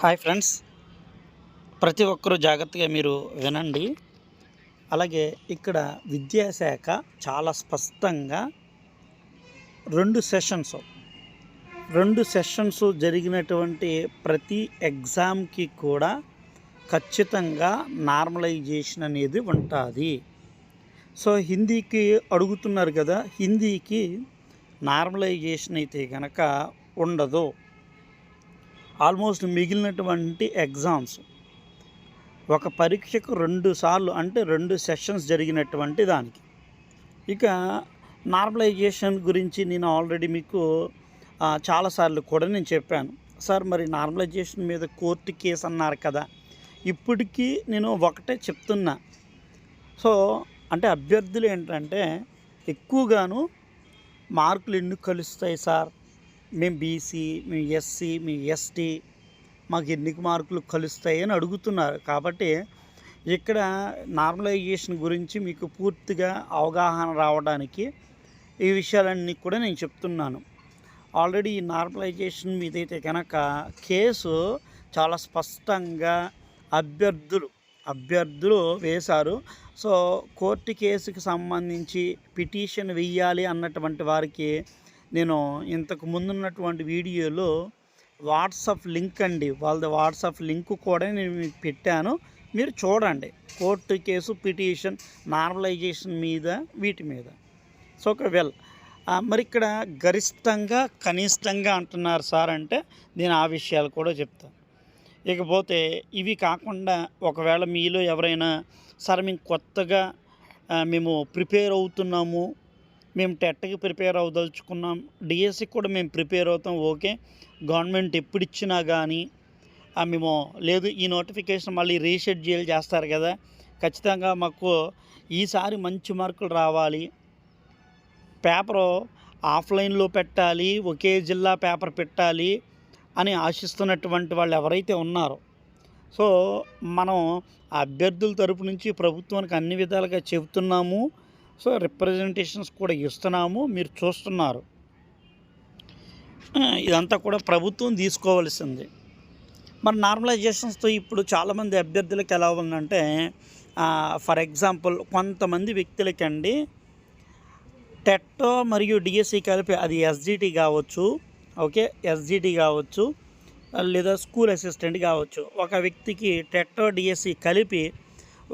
Hi friends. ప్రతి ఒక్కరూ జాగ్రత్తగా మీరు వినండి. అలాగే ఇక్కడ విద్యాశాఖ చాలా స్పష్టంగా రెండు సెషన్స్ రెండు సెషన్స్ జరిగినటువంటి ప్రతి ఎగ్జామ్కి కూడా ఖచ్చితంగా నార్మలైజేషన్ అనేది ఉంటుంది. సో హిందీకి అడుగుతున్నారు కదా హిందీకి నార్మలైజేషన్ అయితే కనుక ఉండదు. ఆల్మోస్ట్ మిగిలినటువంటి ఎగ్జామ్స్. ఒక పరీక్షకు రెండు సార్లు అంటే రెండు సెషన్స్ జరిగినటువంటి దానికి. ఇక నార్మలైజేషన్ గురించి నేను ఆల్రెడీ మీకు చాలాసార్లు కూడా నేను చెప్పాను. సార్ మరి నార్మలైజేషన్ మీద కోర్టు కేసు అన్నారు కదా. ఇప్పటికీ నేను ఒకటే చెప్తున్నా. సో అంటే అభ్యర్థులు ఏంటంటే ఎక్కువగాను మార్కులు ఎన్ని కలుస్తాయి సార్? మేము బీసీ మేము ఎస్సీ మేము ఎస్టీ మాకు ఎన్ని మార్కులు కలుస్తాయి అని అడుగుతున్నారు. కాబట్టి ఇక్కడ నార్మలైజేషన్ గురించి మీకు పూర్తిగా అవగాహన రావడానికి ఈ విషయాలన్నీ కూడా నేను చెప్తున్నాను. ఆల్రెడీ ఈ నార్మలైజేషన్ మీద అయితే కనుక కేసు చాలా స్పష్టంగా అభ్యర్థులు అభ్యర్థులు వేశారు. సో కోర్టు కేసుకి సంబంధించి పిటిషన్ వెయ్యాలి అన్నటువంటి వారికి నేను ఇంతకు ముందున్నటువంటి వీడియోలో వాట్సాప్ లింక్ అండి. వాళ్ళది వాట్సాప్ లింక్ కూడా నేను మీకు పెట్టాను. మీరు చూడండి. కోర్టు కేసు పిటిషన్ నార్మలైజేషన్ మీద వీటి మీద. సో ఒక వెల్ మరి ఇక్కడ గరిష్టంగా కనిష్టంగా అంటున్నారు సార్ అంటే నేను ఆ విషయాలు కూడా చెప్తాను. ఇకపోతే ఇవి కాకుండా ఒకవేళ మీలో ఎవరైనా సార్ మేము కొత్తగా మేము ప్రిపేర్ అవుతున్నాము మేము టెట్కి ప్రిపేర్ అవదలుచుకున్నాం డిఎస్సికి కూడా మేము ప్రిపేర్ అవుతాం. ఓకే. గవర్నమెంట్ ఎప్పుడు ఇచ్చినా కానీ మేము లేదు ఈ నోటిఫికేషన్ మళ్ళీ రీషెడ్యూల్ చేస్తారు కదా. ఖచ్చితంగా మాకు ఈసారి మంచి మార్కులు రావాలి. పేపరు ఆఫ్లైన్లో పెట్టాలి ఒకే జిల్లా పేపర్ పెట్టాలి అని ఆశిస్తున్నటువంటి వాళ్ళు ఎవరైతే ఉన్నారో. సో మనం అభ్యర్థుల తరపు నుంచి ప్రభుత్వానికి అన్ని విధాలుగా చెబుతున్నాము. సో రిప్రజెంటేషన్స్ కూడా ఇస్తున్నాము మీరు చూస్తున్నారు. ఇదంతా కూడా ప్రభుత్వం తీసుకోవాల్సింది. మరి నార్మలైజేషన్స్తో ఇప్పుడు చాలామంది అభ్యర్థులకు ఎలా ఉందంటే ఫర్ ఎగ్జాంపుల్ కొంతమంది వ్యక్తులకండి టెట్టో మరియు డిఎస్సి కలిపి అది ఎస్జిటి కావచ్చు ఓకే ఎస్జిటి కావచ్చు లేదా స్కూల్ అసిస్టెంట్ కావచ్చు. ఒక వ్యక్తికి టెట్టో డిఎస్సి కలిపి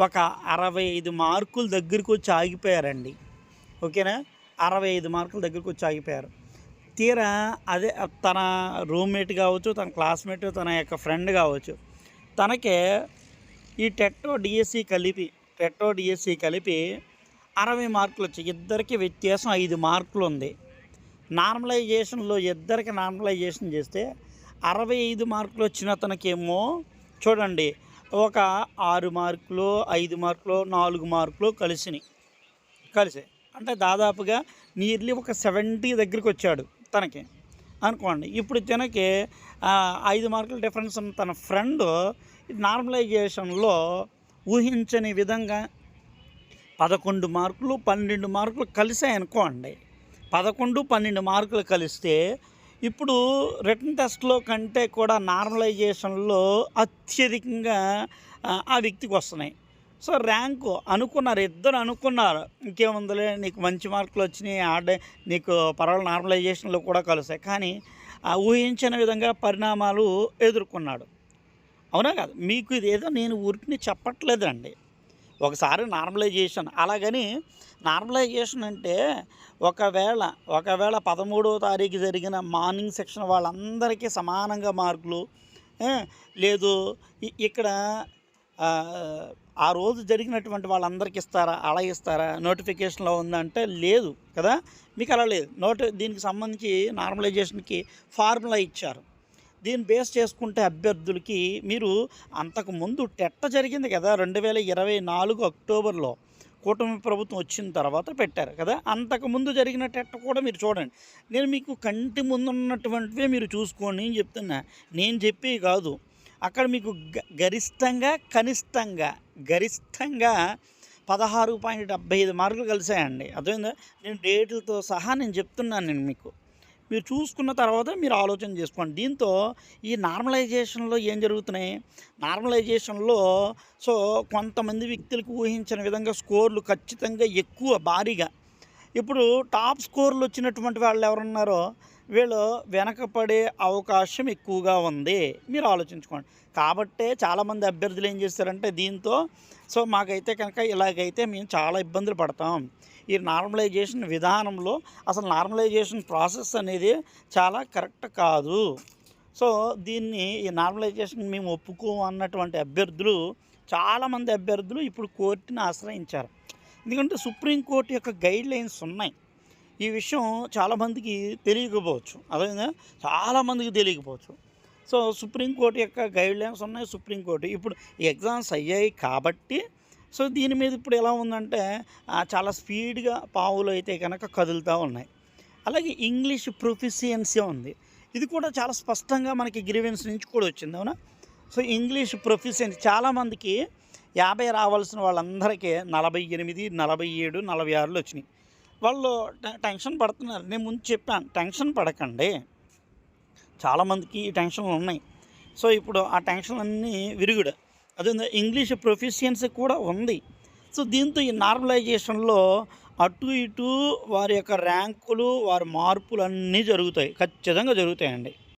ఒక అరవై ఐదు మార్కుల దగ్గరకు వచ్చి ఆగిపోయారండి. ఓకేనా? అరవై ఐదు మార్కుల దగ్గరకు వచ్చి ఆగిపోయారు. తీరా అదే తన రూమ్మేట్ కావచ్చు తన క్లాస్మేట్ తన యొక్క ఫ్రెండ్ కావచ్చు తనకే ఈ టెట్టో డిఎస్సి కలిపి టెట్టో డిఎస్సి కలిపి అరవై మార్కులు వచ్చాయి. ఇద్దరికి వ్యత్యాసం ఐదు మార్కులు ఉంది నార్మలైజేషన్లో ఇద్దరికి నార్మలైజేషన్ చేస్తే అరవై ఐదు మార్కులు వచ్చిన అతనికేమో చూడండి ఒక ఆరు మార్కులు ఐదు మార్కులు నాలుగు మార్కులు కలిసినాయి. కలిసాయి అంటే దాదాపుగా నియర్లీ ఒక సెవెంటీ దగ్గరికి వచ్చాడు తనకి. అనుకోండి ఇప్పుడు తనకి ఐదు మార్కుల డిఫరెన్స్ ఉన్న తన ఫ్రెండ్ నార్మలైజేషన్లో ఊహించని విధంగా పదకొండు మార్కులు పన్నెండు మార్కులు కలిసాయి అనుకోండి పదకొండు పన్నెండు మార్కులు కలిస్తే ఇప్పుడు రిటర్న్ టెస్ట్లో కంటే కూడా నార్మలైజేషన్లో అత్యధికంగా ఆ, వ్యక్తికి వస్తున్నాయి. సో ర్యాంకు అనుకున్నారు ఇద్దరు అనుకున్నారు. ఇంకేముందిలే నీకు మంచి మార్కులు వచ్చినాయి ఆడే నీకు పర్వాలేదు నార్మలైజేషన్లో కూడా కలిసాయి. కానీ ఆ ఊహించిన విధంగా పరిణామాలు ఎదుర్కొన్నాడు. అవునా కాదు? మీకు ఇది ఏదో నేను ఊరికి చెప్పట్లేదండి. ఒకసారి నార్మలైజేషన్. అలాగని నార్మలైజేషన్ అంటే ఒకవేళ ఒకవేళ పదమూడవ తారీఖు జరిగిన మార్నింగ్ సెక్షన్ వాళ్ళందరికీ సమానంగా మార్కులు లేదు ఇక్కడ ఆ, ఆ రోజు జరిగినటువంటి వాళ్ళందరికీ ఇస్తారా అలా ఇస్తారా నోటిఫికేషన్లో ఉందంటే లేదు కదా? మీకు అలా లేదు. నోటి దీనికి సంబంధించి నార్మలైజేషన్కి ఫార్ములా ఇచ్చారు. దీన్ని బేస్ చేసుకుంటే అభ్యర్థులకి మీరు అంతకు ముందు టెట్ట జరిగింది కదా రెండు వేల ఇరవై నాలుగు అక్టోబర్లో కూటమి ప్రభుత్వం వచ్చిన తర్వాత పెట్టారు కదా అంతకు ముందు జరిగిన టెట్ట కూడా మీరు చూడండి. నేను మీకు కంటి ముందు ఉన్నటువంటివే మీరు చూసుకోండి అని చెప్తున్నా. నేను చెప్పి కాదు. అక్కడ మీకు గ- గరిష్టంగా కనిష్టంగా గరిష్టంగా పదహారు పాయింట్ డెబ్బై ఐదు మార్కులు కలిసాయండి అదేందా నేను డేట్లతో సహా నేను చెప్తున్నాను నేను మీకు. మీరు చూసుకున్న తర్వాత మీరు ఆలోచన చేసుకోండి. దీంతో ఈ నార్మలైజేషన్లో ఏం జరుగుతున్నాయి? నార్మలైజేషన్లో సో కొంతమంది వ్యక్తులకు ఊహించిన విధంగా స్కోర్లు ఖచ్చితంగా ఎక్కువ భారీగా. ఇప్పుడు టాప్ స్కోర్లు వచ్చినటువంటి వాళ్ళు ఎవరున్నారో వీళ్ళు వెనకపడే అవకాశం ఎక్కువగా ఉంది. మీరు ఆలోచించుకోండి. కాబట్టే చాలామంది అభ్యర్థులు ఏం చేస్తారంటే దీంతో సో మాకైతే కనుక ఇలాగైతే మేము చాలా ఇబ్బందులు పడతాం. ఈ నార్మలైజేషన్ విధానంలో అసలు నార్మలైజేషన్ ప్రాసెస్ అనేది చాలా కరెక్ట్ కాదు. సో దీన్ని ఈ నార్మలైజేషన్ మేము ఒప్పుకోము అన్నటువంటి అభ్యర్థులు చాలామంది అభ్యర్థులు ఇప్పుడు కోర్టుని ఆశ్రయించారు. ఎందుకంటే సుప్రీంకోర్టు యొక్క గైడ్ లైన్స్ ఉన్నాయి. ఈ విషయం చాలామందికి తెలియకపోవచ్చు. అదేవిధంగా చాలామందికి తెలియకపోవచ్చు. సో సుప్రీంకోర్టు యొక్క గైడ్ లైన్స్ ఉన్నాయి సుప్రీంకోర్టు. ఇప్పుడు ఎగ్జామ్స్ అయ్యాయి కాబట్టి సో దీని మీద ఇప్పుడు ఎలా ఉందంటే చాలా స్పీడ్గా పావులు అయితే కనుక కదులుతూ ఉన్నాయి. అలాగే ఇంగ్లీష్ ప్రొఫిషియన్సీ ఉంది. ఇది కూడా చాలా స్పష్టంగా మనకి గ్రీవెన్స్ నుంచి కూడా వచ్చింది అవునా? సో ఇంగ్లీష్ ప్రొఫిషియన్సీ చాలామందికి యాభై రావాల్సిన వాళ్ళందరికీ నలభై ఎనిమిది నలభై ఏడు నలభై ఆరులు వచ్చినాయి. వాళ్ళు టెన్షన్ పడుతున్నారు. నేను ముందు చెప్పాను టెన్షన్ పడకండి. చాలామందికి ఈ టెన్షన్లు ఉన్నాయి. సో ఇప్పుడు ఆ టెన్షన్లన్నీ విరుగుడు. అదే ఇంగ్లీష్ ప్రొఫిషియన్సీ కూడా ఉంది. సో దీంతో ఈ నార్మలైజేషన్లో అటు ఇటు వారి యొక్క ర్యాంకులు వారి మార్పులు అన్నీ జరుగుతాయి. ఖచ్చితంగా జరుగుతాయండి.